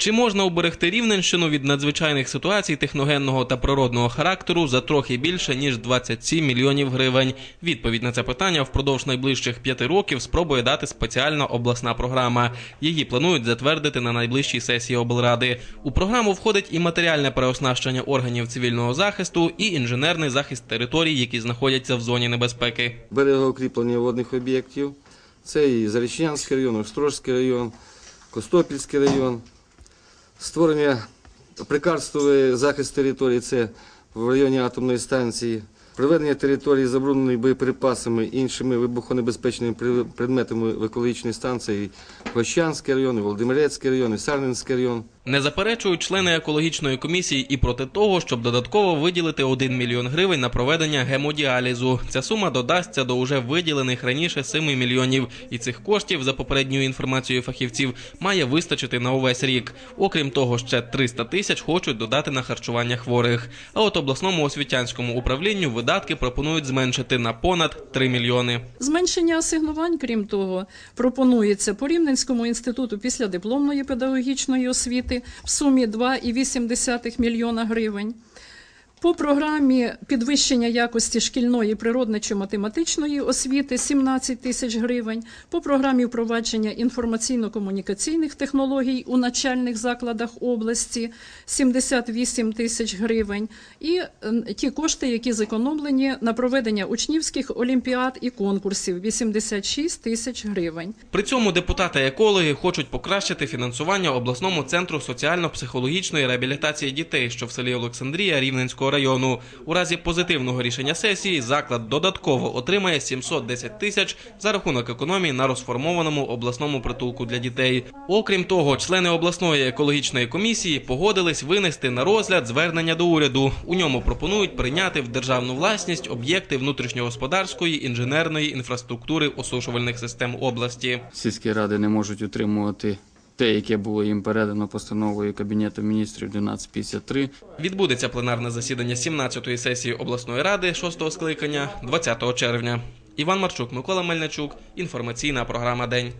Чи можна уберегти Рівненщину від надзвичайних ситуацій техногенного та природного характеру за трохи більше ніж 27 мільйонів гривень? Відповідь на це питання впродовж найближчих п'яти років спробує дати спеціальна обласна програма. Її планують затвердити на найближчій сесії облради. У програму входить і матеріальне переоснащення органів цивільного захисту, і інженерний захист територій, які знаходяться в зоні небезпеки. берегоукріплення водних об'єктів. Це і Зарічнянський район, Острожський район, Костопільський район. Створення прикарстовий захист території це в районі атомної станції. Приведення території забрудненої боєприпасами іншими вибухонебезпечними предметами в екологічній станції Площанський район, Володимирецький район, Сарненський район. Не заперечують члени екологічної комісії і проти того, щоб додатково виділити 1 мільйон гривень на проведення гемодіалізу. Ця сума додасться до уже виділених раніше 7 мільйонів, і цих коштів, за попередньою інформацією фахівців, має вистачити на увесь рік. Окрім того, ще 300 тисяч хочуть додати на харчування хворих. А от обласному освітянському управлінню видатки пропонують зменшити на понад 3 мільйони. Зменшення асигнувань, крім того, пропонується по Рівненському інституту післядипломної педагогічної освіти в сумі 2,8 мільйона гривень. По програмі підвищення якості шкільної природничо-математичної освіти 17 тисяч гривень, по програмі впровадження інформаційно-комунікаційних технологій у навчальних закладах області 78 тисяч гривень, і ті кошти, які зекономлені на проведення учнівських олімпіад і конкурсів 86 тисяч гривень. При цьому депутати-екологи хочуть покращити фінансування обласному центру соціально-психологічної реабілітації дітей, що в селі Олександрія Рівненського району. У разі позитивного рішення сесії заклад додатково отримає 710 тисяч за рахунок економії на розформованому обласному притулку для дітей. Окрім того, члени обласної екологічної комісії погодились винести на розгляд звернення до уряду. У ньому пропонують прийняти в державну власність об'єкти внутрішньогосподарської інженерної інфраструктури осушувальних систем області. Сільські ради не можуть утримувати те, яке було їм передано постановою Кабінету міністрів 1253. Відбудеться пленарне засідання 17-ї сесії обласної ради 6-го скликання 20 червня. Іван Марчук, Микола Мельничук. Інформаційна програма День.